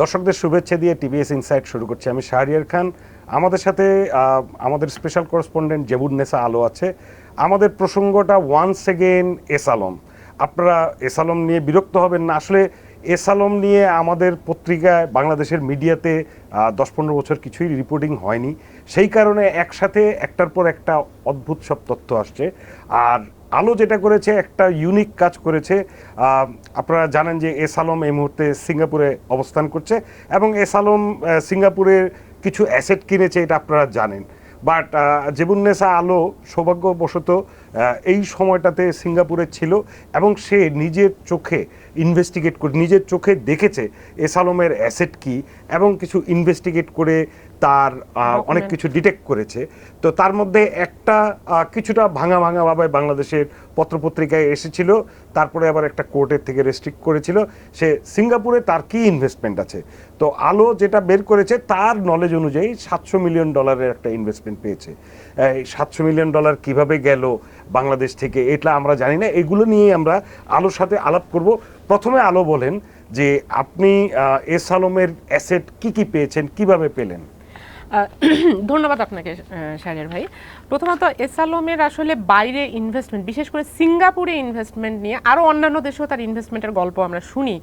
দর্শকদের শুভেচ্ছা দিয়ে টিভিএস ইনসাইট শুরু করছি। আমি শাহরিয়ার খান। আমাদের সাথে আমাদের স্পেশাল করেসপন্ডেন্ট জেবুন্নেসা আলো আছে। আমাদের প্রসঙ্গটা ওয়ান্স এগেন এস আলম। আপনারা এস আলম নিয়ে বিরক্ত হবেন না। আসলে এস আলম নিয়ে আমাদের পত্রিকায়, বাংলাদেশের মিডিয়াতে দশ পনেরো বছর কিছুই রিপোর্টিং হয়নি। সেই কারণে একসাথে একটার পর একটা অদ্ভুত সব তথ্য আসছে। আর আলো যেটা করেছে একটা ইউনিক কাজ করেছে। আপনারা জানেন যে এস আলম এই মুহূর্তে সিঙ্গাপুরে অবস্থান করছে এবং এস আলম সিঙ্গাপুরের কিছু অ্যাসেট কিনেছে এটা আপনারা জানেন। বাট জেবুন্নেসা আলো সৌভাগ্যবশত এই সময়টাতে সিঙ্গাপুরে ছিল এবং সে নিজের চোখে ইনভেস্টিগেট করে নিজের চোখে দেখেছে এসালমের অ্যাসেট কি এবং কিছু ইনভেস্টিগেট করে তার অনেক কিছু ডিটেক্ট করেছে। তো তার মধ্যে একটা কিছুটা ভাঙা ভাঙা ভাঙাভাবে বাংলাদেশের পত্রপত্রিকায় এসেছিল তারপরে আবার একটা কোর্টের থেকে রেস্ট্রিক্ট করেছিল। সে সিঙ্গাপুরে তার কি ইনভেস্টমেন্ট আছে? তো আলো যেটা বের করেছে তার নলেজ অনুযায়ী সাতশো মিলিয়ন ডলারের একটা ইনভেস্টমেন্ট পেয়েছে। এই সাতশো মিলিয়ন ডলার কীভাবে গেল? বাংলাদেশ থেকে। এটা আমরা জানি না। এগুলো নিয়ে আমরা আলোর সাথে আলাপ করব। প্রথমে আলো বলেন যে আপনি এস আলমের অ্যাসেট কি কি পেয়েছেন? কীভাবে পেলেন? ধন্যবাদ আপনাকে শাহরিয়ার ভাই। প্রথমত এসালোমের আসলে বাইরে ইনভেস্টমেন্ট বিশেষ করে সিঙ্গাপুরে ইনভেস্টমেন্ট নিয়ে আরও অন্যান্য দেশেও তার ইনভেস্টমেন্টের গল্প আমরা শুনি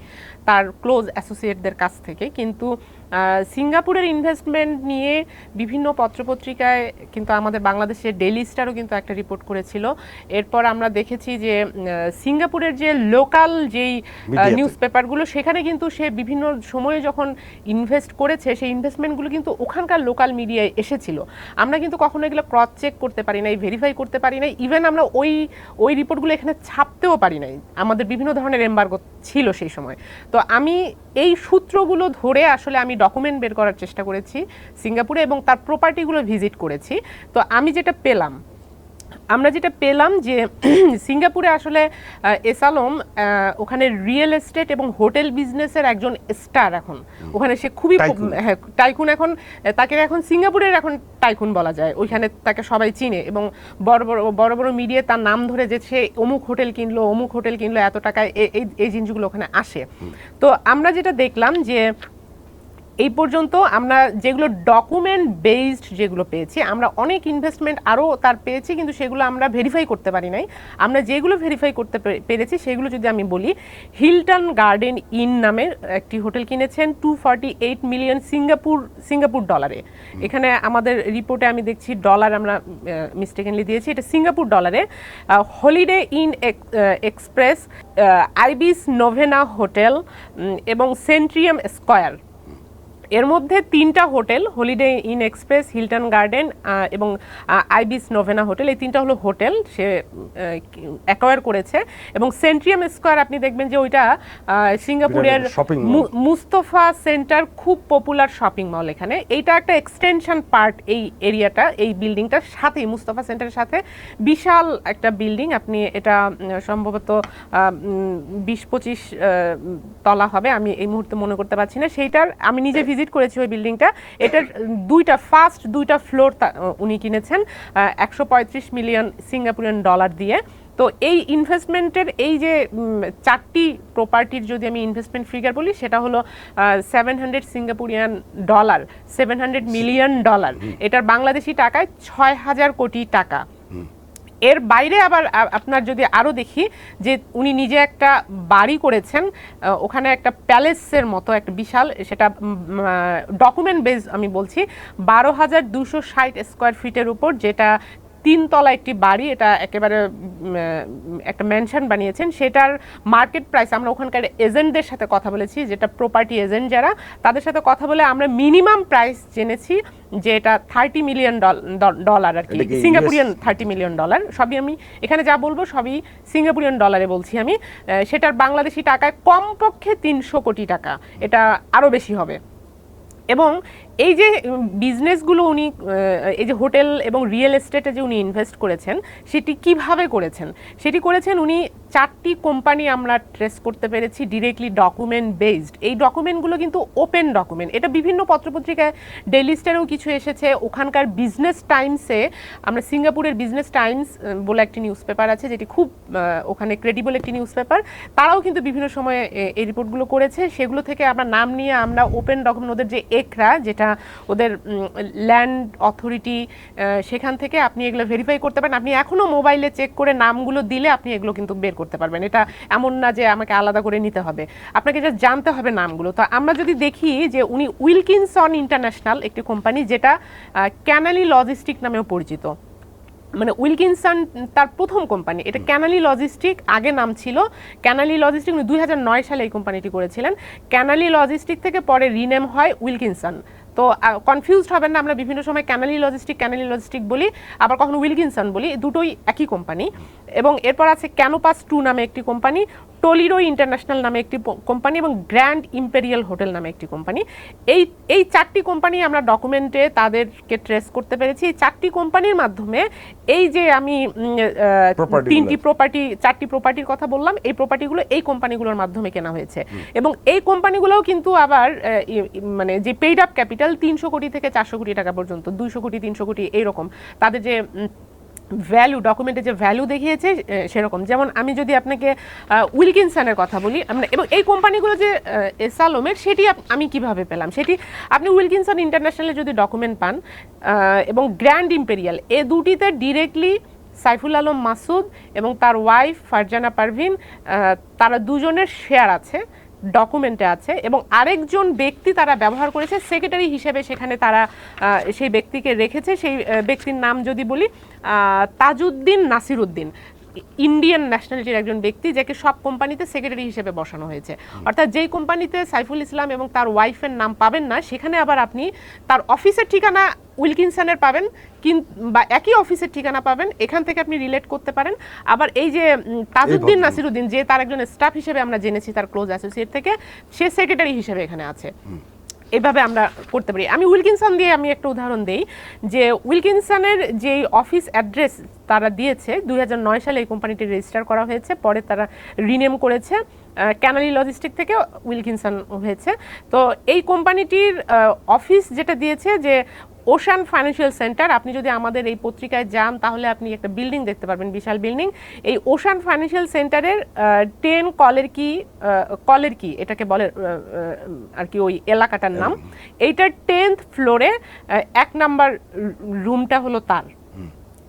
তার ক্লোজ অ্যাসোসিয়েটদের কাছ থেকে। কিন্তু সিঙ্গাপুরের ইনভেস্টমেন্ট নিয়ে বিভিন্ন পত্রপত্রিকায় কিন্তু আমাদের বাংলাদেশের ডেলি স্টারও কিন্তু একটা রিপোর্ট করেছিল। এরপর আমরা দেখেছি যে সিঙ্গাপুরের যে লোকাল যেই নিউজ পেপারগুলো সেখানে কিন্তু সে বিভিন্ন সময়ে যখন ইনভেস্ট করেছে সেই ইনভেস্টমেন্টগুলো কিন্তু ওখানকার লোকাল মিডিয়ায় এসেছিল। আমরা কিন্তু কখনো এগুলো ক্রস চেক করতে পারি নাই ভেরিফাই করতে পারি নাই ইভেন আমরা ওই ওই রিপোর্টগুলো এখানে ছাপতেও পারি নাই। আমাদের বিভিন্ন ধরনের এম্বার্গো ছিল সেই সময়। তো আমি এই সূত্রগুলো ধরে আসলে আমি ডকুমেন্ট বের করার চেষ্টা করেছি, সিঙ্গাপুরে এবং তার প্রপার্টিগুলো ভিজিট করেছি। তো আমি যেটা পেলাম আমরা যেটা পেলাম যে সিঙ্গাপুরে আসলে আহ, এস আলম আহ, ওখানে রিয়েল এস্টেট এবং হোটেল বিজনেসের একজন স্টার এখন। ওখানে সে খুবই টাইকুন। হ্যাঁ টাইকুন এখন তাকে এখন সিঙ্গাপুরের এখন টাইকুন বলা যায়। ওইখানে তাকে সবাই চিনে এবং বড় বড় বড় বড় মিডিয়া তার নাম ধরে যে সে অমুক হোটেল কিনলো অমুক হোটেল কিনলো এত টাকায় এ- এই এই জিনিসগুলো ওখানে আসে। তো আমরা যেটা দেখলাম যে এই পর্যন্ত আমরা যেগুলো ডকুমেন্ট বেসড যেগুলো পেয়েছি আমরা অনেক ইনভেস্টমেন্ট আরও তার পেয়েছি কিন্তু সেগুলো আমরা ভেরিফাই করতে পারি নাই। আমরা যেগুলো ভেরিফাই করতে পেরেছি সেগুলো যদি আমি বলি হিলটন গার্ডেন ইন নামের একটি হোটেল কিনেছেন two forty eight million Singapore Singapore ডলারে এখানে আমাদের রিপোর্টে আমি দেখছি ডলার আমরা মিস্টেকেনলি দিয়েছি এটা সিঙ্গাপুর ডলারে Holiday Inn Express Ibis Novena hotel এবং সেন্ট্রিয়াম স্কয়ার এর মধ্যে তিনটা hotel Holiday Inn Express Hilton Garden এবং আইবিস নোভেনা হোটেল এই তিনটা হলো হোটেল সে অ্যাকোয়ার করেছে। এবং সেন্ট্রিয়াম স্কোয়ার আপনি দেখবেন যে ওইটা সিঙ্গাপুরের মুস্তফা সেন্টার খুব পপুলার শপিং মল এখানে। এইটা একটা এক্সটেনশন পার্ট এই এরিয়াটা এই বিল্ডিংটার সাথেই মুস্তফা সেন্টারের সাথে। বিশাল একটা বিল্ডিং আপনি এটা সম্ভবত বিশ পঁচিশ তলা হবে। আমি এই মুহূর্তে মনে করতে পারছি না। সেইটার আমি নিজে ভিজিট করেছি ওই বিল্ডিংটা এটার দুইটা ফার্স্ট দুইটা ফ্লোর উনি কিনেছেন একশো পঁয়ত্রিশ মিলিয়ন সিঙ্গাপুরিয়ান ডলার দিয়ে। তো এই ইনভেস্টমেন্টের এই যে চারটি প্রপার্টির যদি আমি ইনভেস্টমেন্ট ফিগার বলি সেটা হলো seven hundred Singaporean dollar seven hundred million dollar এটার বাংলাদেশি টাকায় ছয় হাজার কোটি টাকা। এর বাইরে আবার আপনার যদি আরও দেখি যে উনি নিজে একটা বাড়ি করেছেন ওখানে একটা প্যালেসের মতো, একটা বিশাল, সেটা ডকুমেন্ট বেস আমি বলছি, বারো হাজার দুশো ষাট স্কোয়ার ফিটের উপর, যেটা তিনতলা একটি বাড়ি এটা একেবারে একটা মেনশন বানিয়েছেন। সেটার মার্কেট প্রাইস আমরা ওখানকার এজেন্টদের সাথে কথা বলেছি যেটা প্রপার্টি এজেন্ট যারা তাদের সাথে কথা বলে আমরা মিনিমাম প্রাইস জেনেছি যে এটা থার্টি মিলিয়ন ডলার আর কি। সিঙ্গাপুরিয়ান থার্টি মিলিয়ন ডলার সবই আমি এখানে যা বলব সবই সিঙ্গাপুরিয়ান ডলারে বলছি আমি। সেটার বাংলাদেশি টাকায় কমপক্ষে তিনশো কোটি টাকা। এটা আরও বেশি হবে। এবং এই যে বিজনেসগুলো উনি এই যে হোটেল এবং রিয়েল এস্টেটে যে উনি ইনভেস্ট করেছেন, সেটি কীভাবে করেছেন? সেটি করেছেন উনি চারটি কোম্পানি আমরা ট্রেস করতে পেরেছি ডিরেক্টলি ডকুমেন্ট বেসড এই ডকুমেন্টগুলো কিন্তু ওপেন ডকুমেন্ট এটা বিভিন্ন পত্রপত্রিকায় ডেইলি স্টারেও কিছু এসেছে। ওখানকার বিজনেস টাইমসে আমরা সিঙ্গাপুরের বিজনেস টাইমস বলে একটি নিউজ পেপার আছে, যেটি খুব ওখানে ক্রেডিবল একটি নিউজ পেপার তারাও কিন্তু বিভিন্ন সময়ে এই রিপোর্টগুলো করেছে। সেগুলো থেকে আমরা নাম নিয়ে আমরা ওপেন ডকুমেন্ট ওদের যে একরা যেটা ওদের ল্যান্ড অথরিটি সেখান থেকে আপনি এগুলো ভেরিফাই করতে পারেন। আপনি এখনও মোবাইলে চেক করে নামগুলো দিলে আপনি এগুলো কিন্তু বের করতে পারবেন। এটা এমন না যে আমাকে আলাদা করে নিতে হবে। আপনাকে যা জানতে হবে নামগুলো। তো আমরা যদি দেখি যে উনি উইলকিনসন ইন্টারন্যাশনাল একটি কোম্পানি যেটা ক্যানালি লজিস্টিক নামেও পরিচিত। মানে উইলকিনসন তার প্রথম কোম্পানি। এটা ক্যানালি লজিস্টিক আগে নাম ছিল ক্যানালি লজিস্টিক। উনি দুই হাজার নয় সালে এই কোম্পানিটি করেছিলেন। ক্যানালি লজিস্টিক থেকে পরে রিনেম হয় উইলকিনসন। তো কনফিউজড হবেন না আমরা বিভিন্ন সময় ক্যানালি লজিস্টিক ক্যানালি লজিস্টিক বলি, আবার কখনো উইলকিনসন বলি, দুটোই একই কোম্পানি এবং এরপর আছে ক্যানোপাস টু নামে একটি কোম্পানি টোলিরো ইন্টারন্যাশনাল নামে একটি কোম্পানি এবং গ্র্যান্ড ইম্পেরিয়াল হোটেল নামে একটি কোম্পানি এই এই চারটি কোম্পানি আমরা ডকুমেন্টে তাদেরকে ট্রেস করতে পেরেছি। এই চারটি কোম্পানির মাধ্যমে এই যে আমি তিনটি। প্রপার্টি চারটি প্রপার্টির কথা বললাম এই প্রপার্টিগুলো এই কোম্পানিগুলোর মাধ্যমে কেনা হয়েছে। এবং এই কোম্পানিগুলোও কিন্তু আবার মানে যে পেইড আপ ক্যাপিটাল তিনশো কোটি থেকে চারশো কোটি টাকা পর্যন্ত দুইশো কোটি তিনশো কোটি এইরকম। তাদের যে ভ্যালু ডকুমেন্টে যে ভ্যালু দেখিয়েছে সেরকম। যেমন আমি যদি আপনাকে উইলকিনসনের কথা বলি, আমরা, এবং এই কোম্পানিগুলো যে এসালোমের, সেটি আমি কীভাবে পেলাম? সেটি আপনি উইলকিনসন ইন্টারন্যাশনালে যদি ডকুমেন্ট পান এবং গ্র্যান্ড ইম্পেরিয়াল এ দুটিতে ডিরেক্টলি সাইফুল আলম মাসুদ এবং তার ওয়াইফ ফারজানা পারভিন তারা দুজনের শেয়ার আছে। ডকুমেন্টে আছে এবং আরেকজন ব্যক্তি তারা ব্যবহার করেছে সেক্রেটারি হিসেবে সেখানে তারা সেই ব্যক্তিকে রেখেছে। সেই ব্যক্তির নাম যদি বলি তাজউদ্দিন নাসিরউদ্দিন। ইন্ডিয়ান ন্যাশনালিটির একজন ব্যক্তি যাকে সব কোম্পানিতে সেক্রেটারি হিসেবে বসানো হয়েছে। অর্থাৎ যেই কোম্পানিতে সাইফুল ইসলাম এবং তার ওয়াইফের নাম পাবেন না সেখানে আবার আপনি তার অফিসের ঠিকানা উইলকিনসনের পাবেন কিন- বা একই অফিসের ঠিকানা পাবেন এখান থেকে আপনি রিলেট করতে পারেন। আবার এই যে তাজউদ্দিন। নাসিরুদ্দিন যে তার একজন স্টাফ হিসেবে আমরা জেনেছি তার ক্লোজ অ্যাসোসিয়েট থেকে সে সেক্রেটারি হিসেবে এখানে আছে। এভাবে আমরা করতে পারি। আমি উইলকিনসন দিয়ে আমি একটা উদাহরণ দিই যে উইলকিনসনের যে অফিস অ্যাড্রেস তারা দিয়েছে, দুই হাজার নয় সালে এই কোম্পানিটি রেজিস্টার করা হয়েছে, পরে তারা রিনেম করেছে ক্যানালি লজিস্টিক থেকে উইলকিনসন হয়েছে। তো এই কোম্পানিটির অফিস যেটা দিয়েছে যে ওশান ফাইন্যান্সিয়াল সেন্টার আপনি যদি আমাদের এই পত্রিকায় যান তাহলে আপনি একটা বিল্ডিং দেখতে পারবেন বিশাল বিল্ডিং এই ওশান ফাইন্যান্সিয়াল সেন্টারের টেন কলের কি কলের কি এটাকে বলে আর কি ওই এলাকাটার নাম। এইটার টেন্থ ফ্লোরে এক নাম্বার রুমটা হলো তার।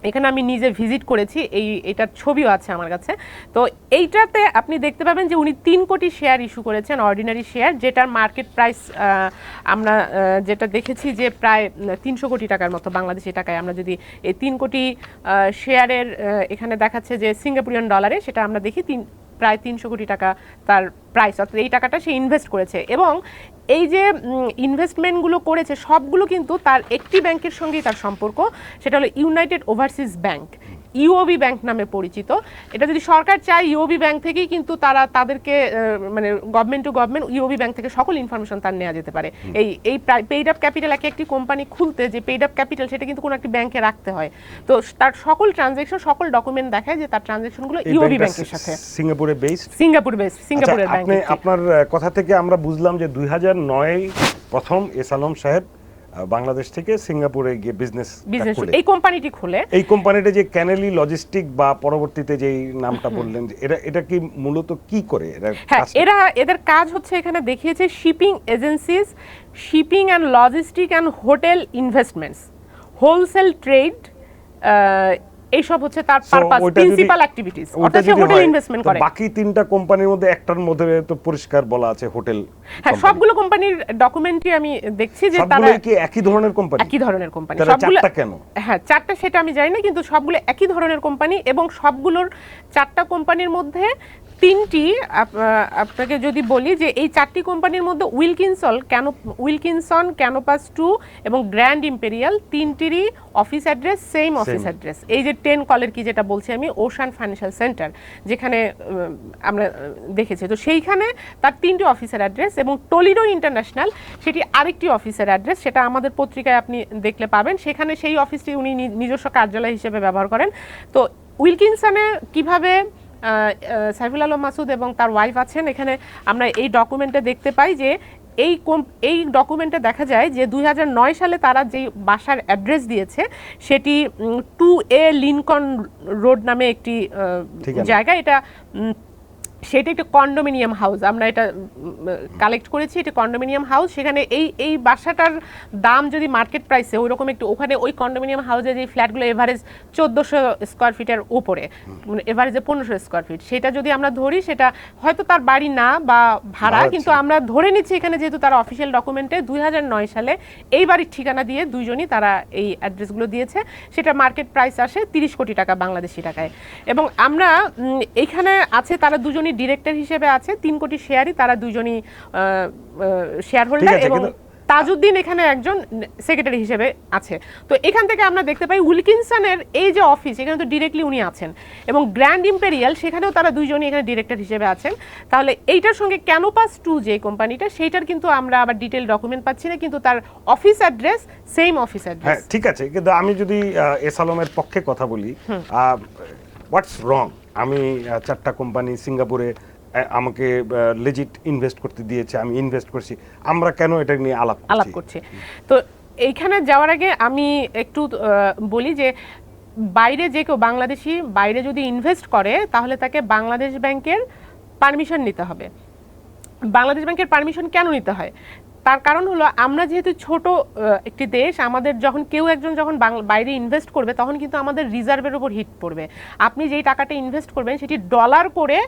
এখানে আমি নিজে ভিজিট করেছি, এই, এটার ছবিও আছে আমার কাছে। তো এইটাতে আপনি দেখতে পাবেন যে উনি তিন কোটি শেয়ার ইস্যু করেছেন, অর্ডিনারি শেয়ার, যেটার মার্কেট প্রাইস আমরা যেটা দেখেছি যে প্রায় তিনশো কোটি টাকার মতো বাংলাদেশি টাকায় আমরা যদি এই তিন কোটি শেয়ারের এখানে দেখাচ্ছে যে সিঙ্গাপুরিয়ান ডলারে, সেটা আমরা দেখি তিন প্রায় তিনশো কোটি টাকা তার প্রাইস অর্থাৎ এই টাকাটা সে ইনভেস্ট করেছে। এবং এই যে ইনভেস্টমেন্টগুলো করেছে, সবগুলো কিন্তু তার একটি ব্যাংকের সঙ্গেই তার সম্পর্ক। সেটা হলো United Overseas Bank UOB bank নামে পরিচিত। এটা যদি সরকার চায় ইউওবি ব্যাংক থেকেই কিন্তু তারা তাদেরকে মানে government to government UOB bank থেকে সকল ইনফরমেশন তার নেওয়া যেতে পারে। এই এই পেইড আপ ক্যাপিটাল এক একটি কোম্পানি খুলতে যে পেইড আপ ক্যাপিটাল সেটা কিন্তু কোনো একটি ব্যাংকে রাখতে হয়। তো তার সকল ট্রানজেকশন সকল ডকুমেন্ট দেখায় যে তার ট্রানজেকশনগুলো ইউওবি ব্যাংকের সাথে। সিঙ্গাপুরে বেসড সিঙ্গাপুর বেস সিঙ্গাপুরের আচ্ছা, আপনি ব্যাংক আপনার কথা থেকে আমরা বুঝলাম যে দুই নয় প্রথম এস আলম সাহেব বাংলাদেশ থেকে সিঙ্গাপুরে গিয়ে বিজনেস এই কোম্পানিটি খুলে। এই কোম্পানিটা যে ক্যানেলি লজিস্টিক বা পরবর্তীতে যেই নামটা বললেন যে এটা এটা কি মূলত কি করে? এরা হ্যাঁ এরা এদের কাজ হচ্ছে এখানে দেখিয়েছে shipping agencies shipping and logistic and hotel investments wholesale trade এইসব হচ্ছে তার পারপাস প্রিন্সিপাল অ্যাক্টিভিটিস অর্থাৎ সে হোটেল ইনভেস্টমেন্ট করে। বাকি তিনটা কোম্পানির মধ্যে একটার মধ্যে তো পরিষ্কার বলা আছে হোটেল হ্যাঁ সবগুলো কোম্পানির ডকুমেন্টই আমি দেখছি যে তারা সবগুলো কি একই ধরনের কোম্পানি একই ধরনের কোম্পানি সবগুলো চারটা কেন? হ্যাঁ চারটা সেটা আমি জানি না কিন্তু সবগুলো একই ধরনের কোম্পানি এবং সবগুলোর চারটা কোম্পানির মধ্যে তিনটি আপ- আপনাকে যদি বলি যে এই চারটি কোম্পানির মধ্যে উইলকিনসন কেন উইলকিনসন ক্যানোপাস টু এবং Grand Imperial তিনটিরই office address same office address. এই যে টেন কলের কি যেটা বলছি আমি ওশান ফাইন্যান্সিয়াল সেন্টার যেখানে আমরা দেখেছি। তো সেইখানে তার তিনটি অফিসের অ্যাড্রেস এবং টলিডো ইন্টারন্যাশনাল সেটি আরেকটি অফিসের অ্যাড্রেস সেটা আমাদের পত্রিকায় আপনি দেখলে পাবেন। সেখানে সেই অফিসটি উনি নিজস্ব কার্যালয় হিসেবে ব্যবহার করেন। তো উইলকিনসনে কীভাবে সাইফুল আলম মাসুদ এবং তার ওয়াইফ আছেন। এখানে আমরা এই ডকুমেন্টে দেখতে পাই যে এই কোম- এই ডকুমেন্টে দেখা যায় যে দুই হাজার নয় সালে তারা যে বাসার অ্যাড্রেস দিয়েছে সেটি টু এ লিনকন রোড নামে একটি জায়গা। এটা সেটা একটা কন্ডোমিনিয়াম হাউস আমরা এটা কালেক্ট করেছি এটা কন্ডোমিনিয়াম হাউস সেখানে এই এই বাসাটার দাম যদি মার্কেট প্রাইসে ওই রকম একটু ওখানে ওই কন্ডোমিনিয়াম হাউসে যে ফ্ল্যাটগুলো এভারেজ চোদ্দোশো স্কোয়ার ফিটের উপরে মানে এভারেজে পনেরোশো স্কোয়ার ফিট সেটা যদি আমরা ধরি সেটা হয়তো তার বাড়ি না বা ভাড়া কিন্তু আমরা ধরে নিচ্ছি এখানে যেহেতু তার অফিসিয়াল ডকুমেন্টে দুই হাজার নয় সালে এই বাড়ির ঠিকানা দিয়ে দুইজনই তারা এই অ্যাড্রেসগুলো দিয়েছে সেটা মার্কেট প্রাইস আসে তিরিশ কোটি টাকা বাংলাদেশি টাকায়। এবং আমরা এখানে আছে তারা দুজনই ডিরেক্টর হিসেবে আছে তিন কোটি শেয়ারই তারা দুজনই শেয়ার হোল্ডার এবং তাজউদ্দিন এখানে একজন সেক্রেটারি হিসেবে আছে। তো এখান থেকে আমরা দেখতে পাই উইলকিনসনের এই যে অফিস এখানে তো ডিরেক্টলি উনি আছেন। এবং গ্র্যান্ড ইম্পেরিয়াল সেখানেও তারা দুইজনই এখানে ডিরেক্টর হিসেবে আছেন। তাহলে এইটার সঙ্গে ক্যানোপাস টু যে কোম্পানিটা সেইটার কিন্তু আমরা আবার ডিটেল ডকুমেন্ট পাচ্ছি না কিন্তু তার অফিস অ্যাড্রেস সেম অফিস হ্যাঁ অ্যাড্রেস ঠিক আছে কিন্তু আমি যদি এস আলমের পক্ষে কথা বলি হোয়াটস রং আমি চারটা কোম্পানি সিঙ্গাপুরে আমাকে লেজিট ইনভেস্ট করতে দিয়েছে, আমি ইনভেস্ট করছি। আমরা কেন এটা নিয়ে আলাপ আলাপ করছি। তো এইখানে যাওয়ার আগে আমি একটু বলি যে, বাইরে যে কেউ বাংলাদেশি, বাইরে যদি ইনভেস্ট করে, তাহলে তাকে বাংলাদেশ ব্যাংকের পারমিশন নিতে হবে। বাংলাদেশ ব্যাংকের পারমিশন কেন নিতে হয়? তার কারণ হলো, আমরা যেহেতু ছোট একটি দেশ, আমাদের যখন কেউ একজন যখন বাইরে ইনভেস্ট করবে, তখন কিন্তু আমাদের রিজার্ভের উপর হিট পড়বে। আপনি যেই টাকাটা ইনভেস্ট করবেন, সেটি ডলার করে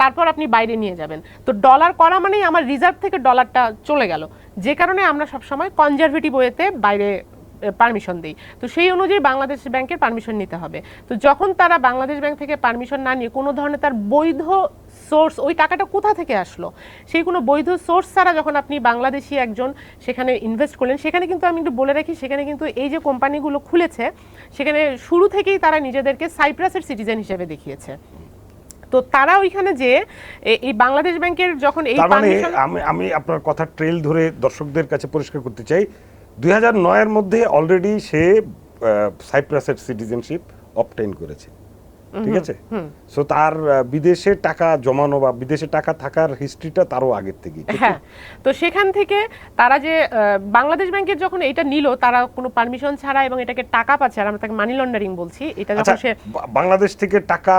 তারপর আপনি বাইরে নিয়ে যাবেন। তো ডলার করা মানেই আমার রিজার্ভ থেকে ডলারটা চলে গেল। যে কারণে আমরা সবসময় কনজারভেটিভ ওয়েতে বাইরে পারমিশন দেই। তো সেই অনুযায়ী বাংলাদেশ ব্যাংকের পারমিশন নিতে হবে। তো যখন তারা বাংলাদেশ ব্যাংক থেকে পারমিশন না নিয়ে কোনো ধরনের তার বৈধ সোর্স ওই টাকাটা কোথা থেকে আসলো? সেই কোনো বৈধ সোর্স ছাড়া যখন আপনি বাংলাদেশি একজন সেখানে ইনভেস্ট করলেন সেখানে কিন্তু আমি একটু বলে রাখি সেখানে কিন্তু এই যে কোম্পানিগুলো খুলেছে সেখানে শুরু থেকেই তারা নিজেদেরকে সাইপ্রাসের সিটিজেন হিসেবে দেখিয়েছে। তো তারা ওইখানে যে এই বাংলাদেশ ব্যাংকের যখন এই মানে আমি আমি আপনার কথা ট্রেল ধরে দর্শকদের কাছে পরিষ্কার করতে চাই দুই হাজার নয়ের মধ্যে অলরেডি সে সাইপ্রাসের সিটিজেনশিপ অবটেইন করেছে। ঠিক আছে? সো তার বিদেশে টাকা জমানো বা বিদেশে টাকা থাকার হিস্ট্রিটা তারও আগের ঠিক হ্যাঁ তো সেখান থেকে তারা যে বাংলাদেশ ব্যাংকের যখন এটা নিল তারা কোনো পারমিশন ছাড়া এবং এটাকে টাকা পাচ্ছে আর আমরা তাকে মানি লন্ডারিং বলছি এটা আচ্ছা যখন সে বাংলাদেশ থেকে টাকা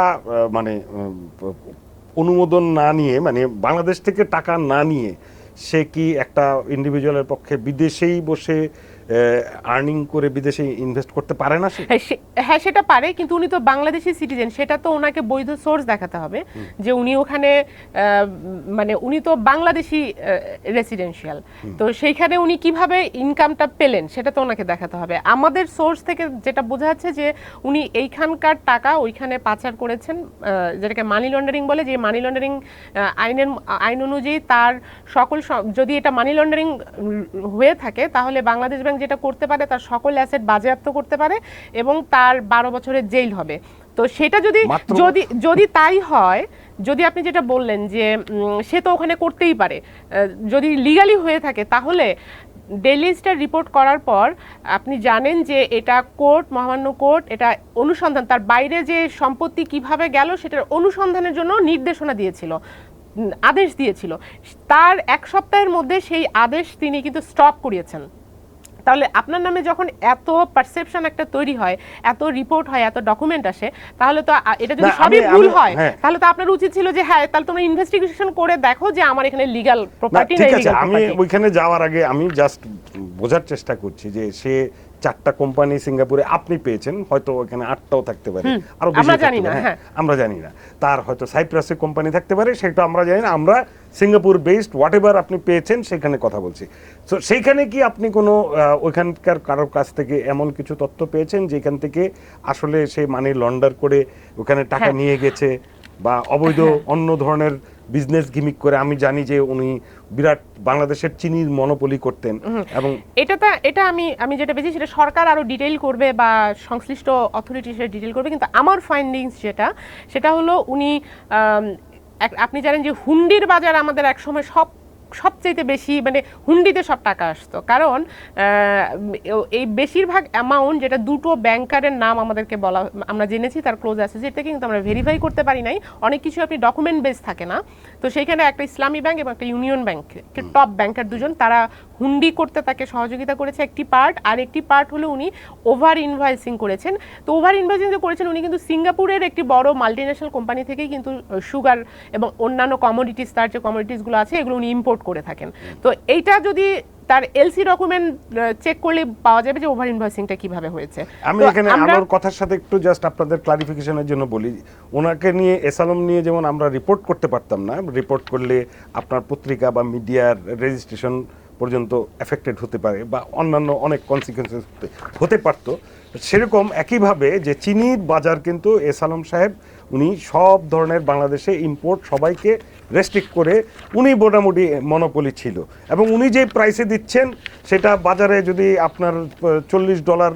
মানে অনুমোদন না নিয়ে মানে বাংলাদেশ থেকে টাকা না নিয়ে সে কি একটা ইন্ডিভিজুয়ালের পক্ষে বিদেশেই বসে আর্নিং করে বিদেশে ইনভেস্ট করতে পারে না হ্যাঁ হ্যাঁ সেটা পারে কিন্তু উনি তো বাংলাদেশি সিটিজেন সেটা তো ওনাকে বৈধ সোর্স দেখাতে হবে যে উনি ওখানে মানে উনি তো বাংলাদেশি রেসিডেন্সিয়াল তো সেইখানে উনি কীভাবে ইনকামটা পেলেন সেটা তো ওনাকে দেখাতে হবে। আমাদের সোর্স থেকে যেটা বোঝা যাচ্ছে যে উনি এইখানকার টাকা ওইখানে পাচার করেছেন যেটাকে মানি লন্ডারিং বলে যে মানি লন্ডারিং আইনের আইন অনুযায়ী তার সকল যদি এটা মানি লন্ডারিং হয়ে থাকে তাহলে বাংলাদেশ ব্যাংক যেটা করতে পারে তার সকল অ্যাসেট বাজেয়াপ্ত করতে পারে এবং তার বারো বছরের জেল হবে। তো সেটা যদি যদি যদি তাই হয় যদি আপনি যেটা বললেন যে সে তো ওখানে করতেই পারে যদি লিগালি হয়ে থাকে তাহলে ডেইলি স্টার রিপোর্ট করার পর আপনি জানেন যে এটা কোর্ট মহামান্য কোর্ট এটা অনুসন্ধান তার বাইরে যে সম্পত্তি কীভাবে গেল সেটার অনুসন্ধানের জন্য নির্দেশনা দিয়েছিল আদেশ দিয়েছিল। তার এক সপ্তাহের মধ্যে সেই আদেশ তিনি কিন্তু স্টপ করিয়েছেন। তাহলে আপনার নামে যখন এত পারসেপশন একটা তৈরি হয় এত রিপোর্ট হয় এত ডকুমেন্ট আসে তাহলে তো এটা যদি সবই ভুল হয় হ্যাঁ। তাহলে তো আপনার উচিত ছিল যে হ্যাঁ তাহলে তোমরা ইনভেস্টিগেশন করে দেখো যে আমার এখানে লিগ্যাল না প্রপার্টি ঠিক আছে আমি ওইখানে যাওয়ার আগে আমি জাস্ট বোঝার চেষ্টা করছি যে সে চারটা কোম্পানি সিঙ্গাপুরে আপনি পেয়েছেন হয়তো ওখানে আটটাও থাকতে পারে আরও বেশি আমরা থাকতে জানি না, পারে, হ্যাঁ। আমরা জানি না তার হয়তো সাইপ্রাসে কোম্পানি থাকতে পারে সেটা আমরা জানি না আমরা সিঙ্গাপুর বেসড হোয়াট এভার আপনি পেয়েছেন সেখানে কথা বলছি তো সেইখানে কি আপনি কোনো ওইখানকার কারোর কাছ থেকে এমন কিছু তথ্য পেয়েছেন যেখান থেকে আসলে সে মানি লন্ডার করে ওখানে টাকা হ্যাঁ। নিয়ে গেছে বা অবৈধ অন্য ধরনের বিজনেস গিমিক করে আমি জানি যে উনি বিরাট বাংলাদেশের চিনির মনোপলি করতেন এবং এটা তো এটা আমি আমি যেটা বেশি সেটা সরকার আরও ডিটেইল করবে বা সংশ্লিষ্ট অথরিটি সেটা ডিটেইল করবে কিন্তু আমার ফাইন্ডিংস যেটা সেটা হলো উনি আপনি জানেন যে হুন্ডির বাজার আমাদের একসময় সব সবচাইতে বেশি মানে হুন্ডিতে সব টাকা আসতো। কারণ এই বেশিরভাগ অ্যামাউন্ট যেটা দুটো ব্যাংকারের নাম আমাদেরকে বলা, আমরা জেনেছি, তার ক্লোজ আছে, যেটা কিন্তু আমরা ভেরিফাই করতে পারি নাই। অনেক কিছু আপনি ডকুমেন্ট বেস থাকে না। তো সেইখানে একটা ইসলামী ব্যাংক এবং একটা ইউনিয়ন ব্যাংক টপ ব্যাংকার দুজন, তারা হুন্ডি করতে তাকে সহযোগিতা করেছে একটি পার্ট আর একটি পার্ট হলো উনি ওভার ইনভয়েসিং করেছেন। তো ওভার ইনভয়েসিং যে করেছেন উনি কিন্তু সিঙ্গাপুরের একটি বড় মাল্টিন্যাশনাল কোম্পানি থেকেই কিন্তু সুগার এবং অন্যান্য কমোডিটিস তার যে কমোডিটিসগুলো আছে এগুলো উনি ইম্পোর্ট করে থাকেন। তো এইটা যদি তার এলসি ডকুমেন্ট চেক করলে পাওয়া যাবে যে ওভার ইনভয়েসিংটা কীভাবে হয়েছে। আমি এখানে আমরা- কথার সাথে একটু জাস্ট আপনাদের ক্লারিফিকেশনের জন্য বলি ওনাকে নিয়ে এসালম নিয়ে যেমন আমরা রিপোর্ট করতে পারতাম না রিপোর্ট করলে আপনার পত্রিকা বা মিডিয়ার রেজিস্ট্রেশন পর্যন্ত এফেক্টেড হতে পারে বা অন্যান্য অনেক কনসিকুয়েন্সেস হতে পারতো। সেরকম একইভাবে যে চিনির বাজার কিন্তু এসালম সাহেব উনি সব ধরনের বাংলাদেশে ইম্পোর্ট সবাইকে রেস্ট্রিক্ট করে উনি মোটামুটি মনোপলি ছিল। এবং উনি যে প্রাইসে দিচ্ছেন, সেটা বাজারে যদি আপনার চল্লিশ ডলার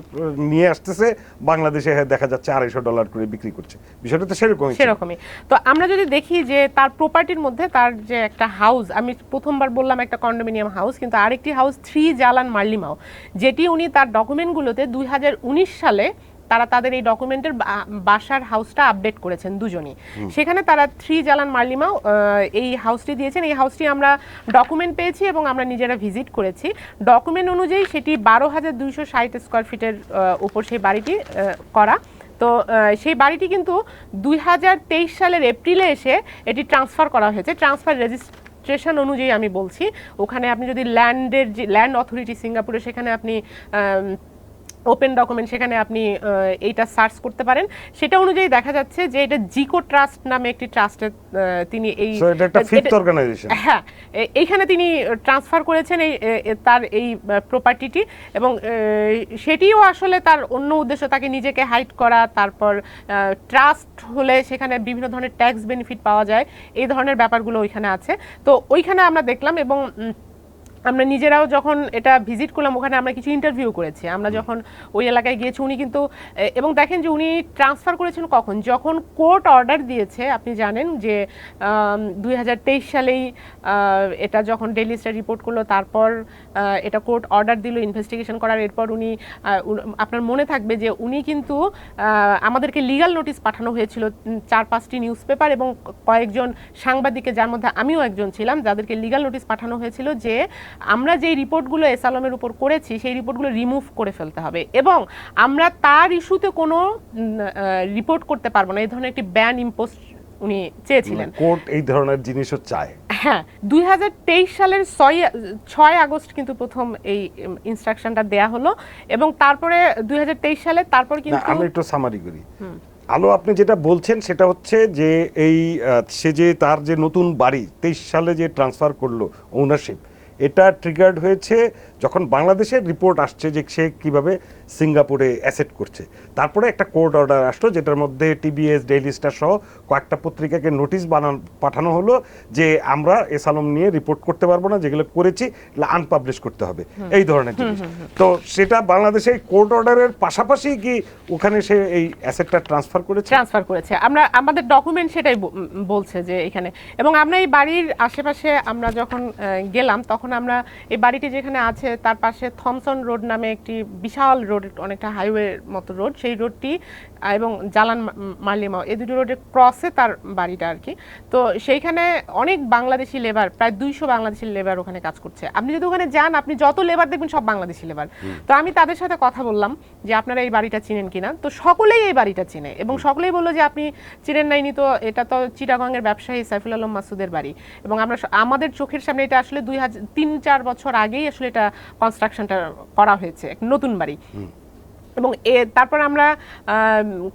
নিয়ে আসতেছে, বাংলাদেশে দেখা যাচ্ছে আড়াইশো ডলার করে বিক্রি করছে। বিষয়টা তো সেরকমই সেরকমই। তো আমরা যদি দেখি যে তার প্রপার্টির মধ্যে তার যে একটা হাউস আমি প্রথমবার বললাম একটা কন্ডোমিনিয়াম হাউস কিন্তু আরেকটি হাউস থ্রি জালান মার্লিমাও যেটি উনি তার ডকুমেন্টগুলোতে দুই হাজার উনিশ সালে তারা তাদের এই ডকুমেন্টের বাসার হাউসটা আপডেট করেছেন দুজনই। সেখানে তারা থ্রি জালান মার্লিমাও আহ, এই হাউসটি দিয়েছেন। এই হাউসটি আমরা ডকুমেন্ট পেয়েছি এবং আমরা নিজেরা ভিজিট করেছি। ডকুমেন্ট অনুযায়ী সেটি বারো হাজার দুইশো ষাট স্কোয়ার ফিটের উপর সেই বাড়িটি করা। তো সেই বাড়িটি কিন্তু দুই হাজার তেইশ সালের এপ্রিলে এসে এটি ট্রান্সফার করা হয়েছে। ট্রান্সফার রেজিস্ট্রেশন অনুযায়ী আমি বলছি। ওখানে আপনি যদি ল্যান্ডের যে ল্যান্ড অথরিটি সিঙ্গাপুরে সেখানে আপনি ওপেন ডকুমেন্ট সেখানে আপনি এইটা সার্চ করতে পারেন। সেটা অনুযায়ী দেখা যাচ্ছে যে এটা জিকো ট্রাস্ট নামে একটি ট্রাস্টের তিনি এই অর্গানাইজেশন হ্যাঁ এইখানে তিনি ট্রান্সফার করেছেন এই তার এই প্রপার্টিটি এবং সেটিও আসলে তার অন্য উদ্দেশ্য তাকে নিজেকে হাইট করা তারপর ট্রাস্ট হলে সেখানে বিভিন্ন ধরনের ট্যাক্স বেনিফিট পাওয়া যায় এই ধরনের ব্যাপারগুলো ওইখানে আছে। তো ওইখানে আমরা দেখলাম এবং আমরা নিজেরাও যখন এটা ভিজিট করলাম ওখানে আমরা কিছু ইন্টারভিউ করেছি। আমরা যখন ওই এলাকায় গিয়েছি উনি কিন্তু এবং দেখেন যে উনি ট্রান্সফার করেছেন কখন? যখন কোর্ট অর্ডার দিয়েছে আপনি জানেন যে দুই হাজার তেইশ সালেই এটা যখন ডেলি স্টার রিপোর্ট করল তারপর এটা কোর্ট অর্ডার দিল ইনভেস্টিগেশন করার এরপর উনি আপনার মনে থাকবে যে উনি কিন্তু আমাদেরকে লিগ্যাল নোটিশ পাঠানো হয়েছিল চার পাঁচটি নিউজ পেপার এবং কয়েকজন সাংবাদিকে যার মধ্যে আমিও একজন ছিলাম যাদেরকে লিগাল নোটিশ পাঠানো হয়েছিল যে আমরা যে রিপোর্টগুলো এসালমের উপর করেছি সেই রিপোর্টগুলো রিমুভ করে ফেলতে হবে। এবং আমরা তার ইস্যুতে কোনো রিপোর্ট করতে পারব না। এই ধরনের একটি ব্যান ইম্পোজ উনি চেয়েছিলেন। কোর্ট এই ধরনের জিনিসও চায়। হ্যাঁ দুই সালের ছয় ছয় আগস্ট কিন্তু প্রথম এই ইনস্ট্রাকশনটা দেয়া হলো। এবং তারপরে দুই হাজার তেইশ সালে তারপর কিন্তু আমি একটু সামারি করি। আলো আপনি যেটা বলছেন সেটা হচ্ছে যে এই সে যে তার যে নতুন বাড়ি তেইশ সালে যে ট্রান্সফার করল ওনারশিপ এটা ট্রিগার্ড হয়েছে যখন বাংলাদেশের রিপোর্ট আসছে যে সে কীভাবে সিঙ্গাপুরে অ্যাসেট করছে। তারপরে একটা কোর্ট অর্ডার আসলো যেটার মধ্যে টিবিএস ডেইলি স্টার সহ কয়েকটা পত্রিকাকে নোটিশ বানান পাঠানো হলো যে আমরা এসালম নিয়ে রিপোর্ট করতে পারব না যেগুলো করেছি আনপাবলিশ করতে হবে। এই ধরনের জিনিস। তো সেটা বাংলাদেশে এই কোর্ট অর্ডারের পাশাপাশি কি ওখানে সে এই অ্যাসেটটা ট্রান্সফার করেছে? ট্রান্সফার করেছে। আমরা আমাদের ডকুমেন্ট সেটাই বলছে যে এখানে। এবং আমরা এই বাড়ির আশেপাশে আমরা যখন গেলাম তখন আমরা এই বাড়িটি যেখানে আছে, তার পাশে থমসন রোড নামে একটি বিশাল রোড, অনেকটা হাইওয়ে মতো রোড, সেই রোডটি এবং জালান মা- মালিমা এই দুটো রোডের ক্রসে তার বাড়িটা আর কি তো সেইখানে অনেক বাংলাদেশি লেবার প্রায় দুইশো বাংলাদেশি লেবার ওখানে কাজ করছে। আপনি যদি ওখানে যান আপনি যত লেবার দেখবেন সব বাংলাদেশি লেবার তো আমি তাদের সাথে কথা বললাম যে আপনারা এই বাড়িটা চিনেন কিনা? তো সকলেই এই বাড়িটা চিনে এবং সকলেই বলল যে আপনি চিনেন নাইনি তো এটা তো চিটাগংয়ের ব্যবসায়ী সাইফুল আলম মাসুদের বাড়ি। এবং আমরা আমাদের চোখের সামনে এটা আসলে দুই হাজার তিন চার বছর আগেই আসলে এটা কনস্ট্রাকশনটা করা হয়েছে এক নতুন বাড়ি। এবং এ, তারপর আমরা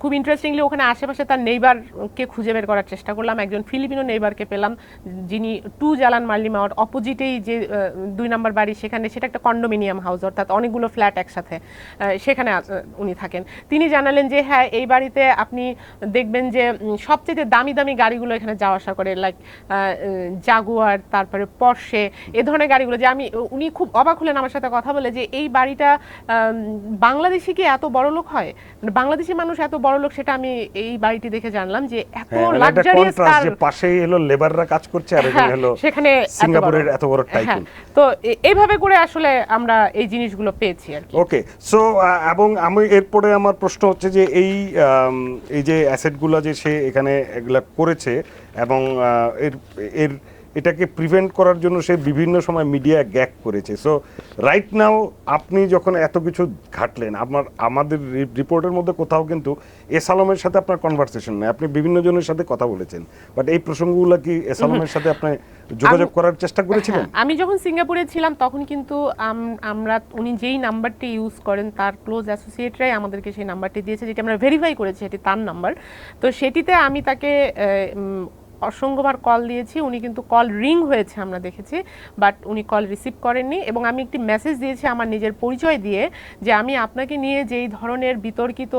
খুব ইন্টারেস্টিংলি ওখানে আশেপাশে তার নেইবারকে খুঁজে বের করার চেষ্টা করলাম। একজন ফিলিপিনো নেইবারকে পেলাম, যিনি টু জালান মার্লি মাওয়ার অপোজিটেই যে দুই নম্বর বাড়ি সেখানে, সেটা একটা কন্ডোমিনিয়াম হাউস অর্থাৎ অনেকগুলো ফ্ল্যাট একসাথে সেখানে উনি থাকেন। তিনি জানালেন যে হ্যাঁ এই বাড়িতে আপনি দেখবেন যে সবচেয়ে দামি দামি গাড়িগুলো এখানে যাওয়া আসা করে লাইক জাগুয়ার তারপরে পর্শে এ ধরনের গাড়িগুলো। যে আমি, উনি খুব অবাক হলেন আমার সাথে কথা বলে যে, এই বাড়িটা বাংলাদেশি কি এত বড় লোক হয়? মানে বাংলাদেশি মানুষ এত বড় লোক সেটা আমি এই বাড়িটি দেখে জানলাম যে এত হ্যাঁ, লাক্সারিয়াস contrast তার যে পাশেই হলো লেবাররা কাজ করছে আর এখানে হ্যাঁ, হলো সেখানে সিঙ্গাপুরের এত বড় হ্যাঁ, টাইকুন তো এ- এইভাবে করে আসলে আমরা এই জিনিসগুলো পেয়েছি আর কি। ওকে সো এবং আমি এরপরে আমার প্রশ্ন হচ্ছে যে এই এই যে অ্যাসেটগুলো যে সে এখানে এগুলা করেছে এবং এর এর এটাকে প্রিভেন্ট করার জন্য সে বিভিন্ন সময় মিডিয়া গ্যাক করেছে। সো রাইট নাও আপনি যখন এত কিছু ঘাটলেন আপনার আমাদের রিপোর্টের মধ্যে কোথাও কিন্তু এস আলমের সাথে আপনার কনভারসেশন নেই। আপনি বিভিন্ন জনের সাথে কথা বলেছেন। বাট এই প্রসঙ্গগুলো কি এস আলমের সাথে আপনি যোগাযোগ করার চেষ্টা করেছিলেন? হ্যাঁ, আমি যখন সিঙ্গাপুরে ছিলাম তখন কিন্তু আম- আমরা উনি যেই নাম্বারটি ইউজ করেন তার ক্লোজ অ্যাসোসিয়েটরাই আমাদেরকে সেই নাম্বারটি দিয়েছে যেটি আমরা ভেরিফাই করেছি এটি তার নাম্বার তো সেটিতে আমি তাকে অসংখ্যবার কল দিয়েছি উনি কিন্তু কল রিং হয়েছে আমরা দেখেছি বাট উনি কল রিসিভ করেননি এবং আমি একটি মেসেজ দিয়েছি আমার নিজের পরিচয় দিয়ে যে আমি আপনাকে নিয়ে যেই ধরনের বিতর্কিত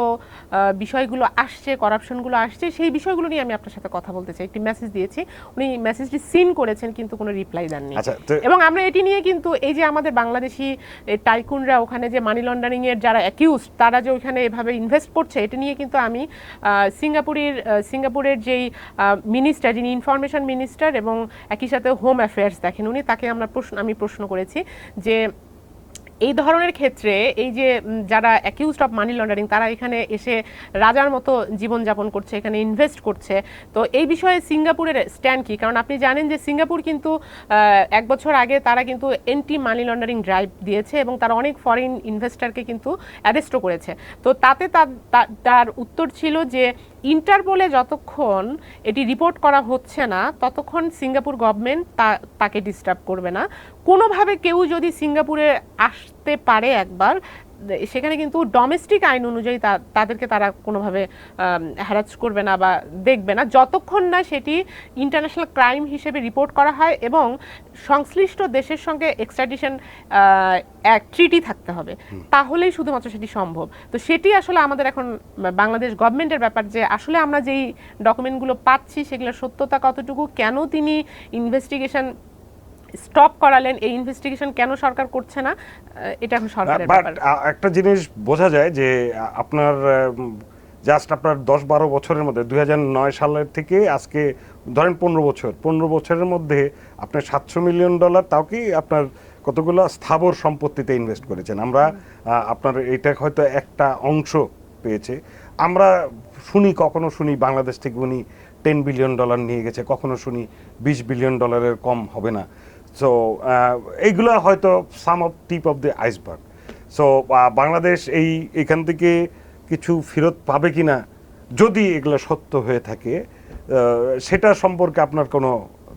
বিষয়গুলো আসছে করাপশনগুলো আসছে সেই বিষয়গুলো নিয়ে আমি আপনার সাথে কথা বলতে চাই। একটি মেসেজ দিয়েছি উনি মেসেজটি সিন করেছেন কিন্তু কোনো রিপ্লাই দেননি। আচ্ছা এবং আমরা এটি নিয়ে কিন্তু এই যে আমাদের বাংলাদেশি টাইকুনরা ওখানে যে মানি লন্ডারিংয়ের যারা অ্যাকিউজ তারা যে ওখানে এভাবে ইনভেস্ট করছে এটা নিয়ে কিন্তু আমি সিঙ্গাপুরের সিঙ্গাপুরের যেই মিনিস্টার যিনি ইনফরমেশন মিনিস্টার এবং একই সাথে হোম অ্যাফেয়ার্স দেখেন, উনি তাকে আমরা প্রশ্ন আমি প্রশ্ন করেছি যে এই ধরনের ক্ষেত্রে এই যে যারা অ্যাকিউজড অফ মানি লন্ডারিং তারা এখানে এসে রাজার মতো জীবনযাপন করছে, এখানে ইনভেস্ট করছে। তো এই বিষয়ে সিঙ্গাপুরের স্ট্যান্ড কী? কারণ আপনি জানেন যে সিঙ্গাপুর কিন্তু এক বছর আগে তারা কিন্তু এন্টি মানি লন্ডারিং ড্রাইভ দিয়েছে এবং তারা অনেক ফরেন ইনভেস্টরকে কিন্তু অ্যারেস্টও করেছে। তো তাতে তার উত্তর ছিল যে ইন্টারপোলে যতক্ষণ এটি রিপোর্ট করা হচ্ছে না, ততক্ষণ সিঙ্গাপুর গভর্নমেন্ট তাকে ডিস্টার্ব করবে না। কোনোভাবে কেউ যদি সিঙ্গাপুরে আসতে পারে একবার সেখানে কিন্তু ডোমেস্টিক আইন অনুযায়ী তাদেরকে তারা কোনোভাবে হ্যারাস করবে না বা দেখবে না। যতক্ষণ না সেটি ইন্টারন্যাশনাল ক্রাইম হিসেবে রিপোর্ট করা হয় এবং সংশ্লিষ্ট দেশের সঙ্গে এক্সট্রাডিশন এক ট্রিটি থাকতে হবে তাহলেই শুধুমাত্র সেটি সম্ভব। তো সেটি আসলে আমাদের এখন বাংলাদেশ গভর্নমেন্টের ব্যাপার যে আসলে আমরা যেই ডকুমেন্টগুলো পাচ্ছি সেগুলোর সত্যতা কতটুকু কেন তিনি ইনভেস্টিগেশন স্টপ করালেন এই ইনভেস্টিগেশন কেন সরকার করছে না এটা এখন সরকারের বাট ব্যাপার। একটা জিনিস বোঝা যায় যে আপনার জাস্ট আপনার দশ বারো বছরের মধ্যে দুই নয় সালের থেকে আজকে ধরেন পনেরো বছর পনেরো বছরের মধ্যে আপনার সাতশো মিলিয়ন ডলার তাও কি আপনার কতগুলো স্থাবর সম্পত্তিতে ইনভেস্ট করেছেন? আমরা আপনার এটা হয়তো একটা অংশ পেয়েছে। আমরা শুনি কখনো শুনি বাংলাদেশ থেকে উনি টেন বিলিয়ন ডলার নিয়ে গেছে কখনো শুনি বিশ বিলিয়ন ডলারের কম হবে না। সো এইগুলো হয়তো some of tip of the iceberg so Bangladesh এই, এখান থেকে কিছু ফেরত পাবে কিনা, যদি এগুলো সত্য হয়ে থাকে সেটা সম্পর্কে আপনার কোনো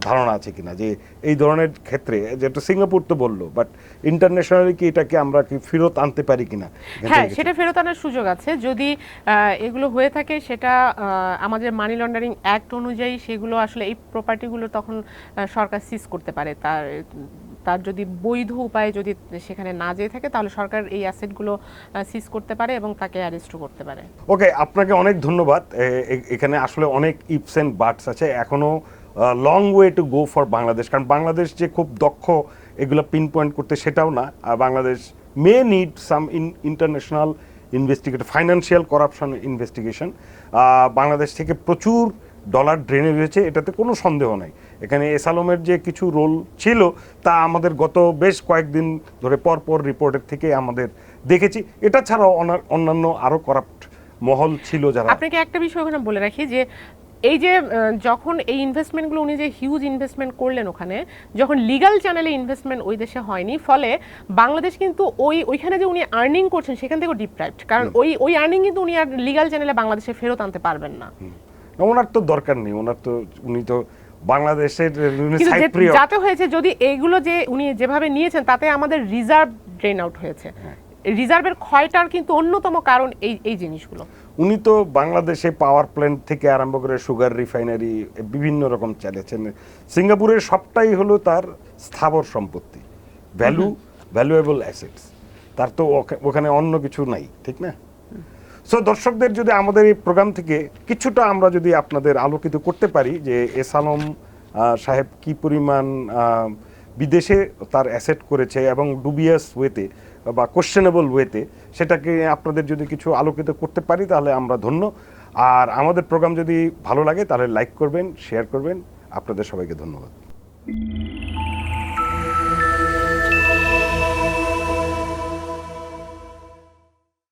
ধারণা আছে কিনা যে এই ধরনের ক্ষেত্রে যেটা সিঙ্গাপুর তো বলল বাট ইন্টারন্যাশনালি কি এটাকে আমরা কি ফেরত আনতে পারি কিনা? হ্যাঁ সেটা ফেরত আনার সুযোগ আছে। যদি এগুলো হয়ে থাকে সেটা আমাদের মানি লন্ডারিং অ্যাক্ট অনুযায়ী সেগুলো আসলে এই প্রপার্টিগুলো তখন সরকার সিজ করতে পারে। তার তার যদি বৈধ উপায়ে যদি সেখানে না যেয়ে থাকে তাহলে সরকার এই অ্যাসেটগুলো সিজ করতে পারে এবং তাকে অ্যারেস্টও করতে পারে। ওকে আপনাকে অনেক ধন্যবাদ। এখানে আসলে অনেক ইপস এন্ড বাটস আছে। এখনও long way to go for Bangladesh কারণ বাংলাদেশ যে খুব দক্ষ এগুলো পিন পয়েন্ট করতে সেটাও না। আর Bangladesh may need some in international investigate financial corruption investigation Bangladesh থেকে প্রচুর ডলার ড্রেনে রয়েছে, এটাতে কোনো সন্দেহ নাই। এখানে এসালমের যে কিছু রোল ছিল, তা আমাদের গত বেশ কয়েকদিন ধরে পর পর রিপোর্টের থেকে আমাদের দেখেছি। এটা ছাড়াও অন্যান্য আরও করাপ্ট মহল ছিল যারা আপনাকে একটা বিষয় ওখানে বলে রাখি যে এই যে যখন এই ইনভেস্টমেন্টগুলো উনি যে হিউজ ইনভেস্টমেন্ট করলেন ওখানে যখন লিগাল চ্যানেলে ইনভেস্টমেন্ট ওই দেশে হয়নি ফলে বাংলাদেশ কিন্তু ওই ওইখানে যে উনি আর্নিং করছেন সেখান থেকেও ডিপ্রাইভড কারণ ওই ওই আর্নিং কিন্তু উনি আর লিগাল চ্যানেলে বাংলাদেশে ফেরত আনতে পারবেন না। ওনার তো দরকার নেই ওনার তো উনি তো বাংলাদেশের যাতে হয়েছে যদি এইগুলো যে উনি যেভাবে নিয়েছেন তাতে আমাদের রিজার্ভ ড্রেন আউট হয়েছে। রিজার্ভের ক্ষয়টার কিন্তু অন্যতম কারণ এই এই জিনিসগুলো। উনি তো বাংলাদেশে পাওয়ার প্ল্যান্ট থেকে আরম্ভ করে সুগার রিফাইনারি বিভিন্ন রকম চালিয়েছেন। সিঙ্গাপুরের সবটাই হলো তার স্থাবর সম্পত্তি ভ্যালু ভ্যালুয়েবল অ্যাসেটস তার তো ওখা- ওখানে অন্য কিছু নাই, ঠিক না? সো দর্শকদের যদি আমাদের এই প্রোগ্রাম থেকে কিছুটা আমরা যদি আপনাদের আলোকিত করতে পারি যে এস আলম সাহেব কি পরিমাণ বিদেশে তার অ্যাসেট করেছে এবং ডুবিয়াস ওয়েতে বা কোশ্চেনেবল ওয়েতে সেটাকে আপনাদের যদি কিছু আলোকিত করতে পারি, তাহলে আমরা ধন্য। আর আমাদের প্রোগ্রাম যদি ভালো লাগে, তাহলে লাইক করবেন শেয়ার করবেন। আপনাদের সবাইকে ধন্যবাদ।